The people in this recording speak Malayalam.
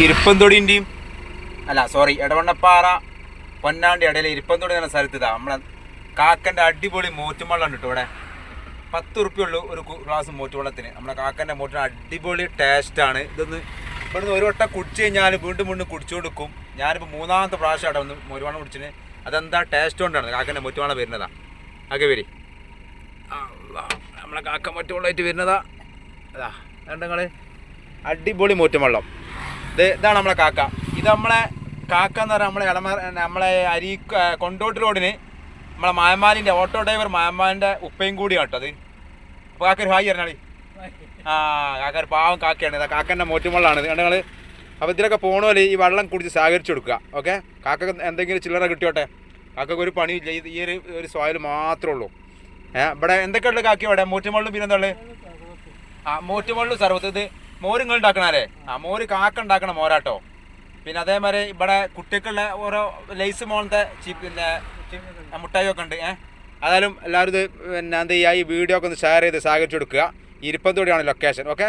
ഇരിപ്പന്തൊടിന്റെയും അല്ല സോറി എടവണ്ണപ്പാറ പൊന്നാണ്ടി ഇടയിലെ ഇരുപ്പന്തൊടി എന്ന സ്ഥലത്ത് ഇതാ നമ്മളെ കാക്കന്റെ അടിപൊളി മൂറ്റുമള്ളം ഉണ്ട് ഇവിടെ. പത്ത് ഉറുപ്പ്യുള്ളൂ ഒരു ഗ്ലാസ് മോറ്റുവെള്ളത്തിന്. നമ്മുടെ കാക്കന്റെ മോറ്റിന് അടിപൊളി ടേസ്റ്റാണ് ഇതൊന്ന് ഇവിടുന്ന് ഒരു വട്ടം കുടിച്ചു കഴിഞ്ഞാൽ വീണ്ടും വീണ്ടും കുടിച്ചുകൊടുക്കും ഞാനിപ്പോൾ മൂന്നാമത്തെ പ്രാവശ്യം അവിടെ വന്ന് മോരുവെള്ളം കുടിച്ചിന്. അതെന്താ ടേസ്റ്റ് കൊണ്ടാണ് കാക്കന്റെ മുറ്റുവാണ വരുന്നതാ. ആകെ വരി. നമ്മളെ കാക്ക മോറ്റുവെള്ളമായിട്ട് വരുന്നതാ. അതാ നിങ്ങൾ അടിപൊളി മോറ്റുവെള്ളം. ഇതാണ് നമ്മളെ കാക്ക. ഇത് നമ്മളെ കാക്ക എന്ന് പറഞ്ഞാൽ നമ്മളെ ഇളമ നമ്മളെ അരി കൊണ്ടോട്ട് റോഡിന് നമ്മളെ മായമാലിന്റെ ഓട്ടോ ഡ്രൈവർ മായമാലിന്റെ ഉപ്പയും കൂടി കേട്ടോ അത്. അപ്പോൾ കാക്ക ഒരു ഹായ് പറഞ്ഞാളി ആ കാക്ക ഒരു പാവം കാക്കയാണ്. ഇതാ കാക്കന്റെ മോറ്റുമുള്ളാണ് ഇത്. കണ്ടങ്ങൾ അപ്പോൾ ഇതിലൊക്കെ പോണോൽ ഈ വെള്ളം കുടിച്ച് സഹകരിച്ചു കൊടുക്കുക. ഓക്കെ? കാക്ക എന്തെങ്കിലും ചില്ലറ കിട്ടിയോട്ടെ? കാക്കക്ക് ഒരു പണിയില്ല ഇത് ഈ ഒരു ഒരു സോയിൽ മാത്രമേ ഉള്ളൂ. ഏഹ് ഇവിടെ എന്തൊക്കെയുള്ള കാക്കി ഇവിടെ? മോറ്റുമുള്ളും പിന്നെ എന്താ ഉള്ളത്? ആ മോറ്റുമുള്ളും സർവത്ത്. ഇത് മോര് നിങ്ങൾ ഉണ്ടാക്കണല്ലേ ആ മോര് കാക്ക ഉണ്ടാക്കണ മോരാട്ടോ. പിന്നെ അതേമാതിരി ഇവിടെ കുട്ടികളുടെ ഓരോ ലൈസ് മോളത്തെ പിന്നെ മുട്ടായി ഒക്കെ ഉണ്ട് ഏഹ് അതായാലും എല്ലാവരും ഇത് പിന്നെ എന്താ ചെയ്യുക ഈ വീഡിയോ ഒക്കെ ഒന്ന് ഷെയർ ചെയ്ത് സഹകരിച്ചു കൊടുക്കുക. ഇരുപ്പത്തോടെയാണ് ലൊക്കേഷൻ ഓക്കെ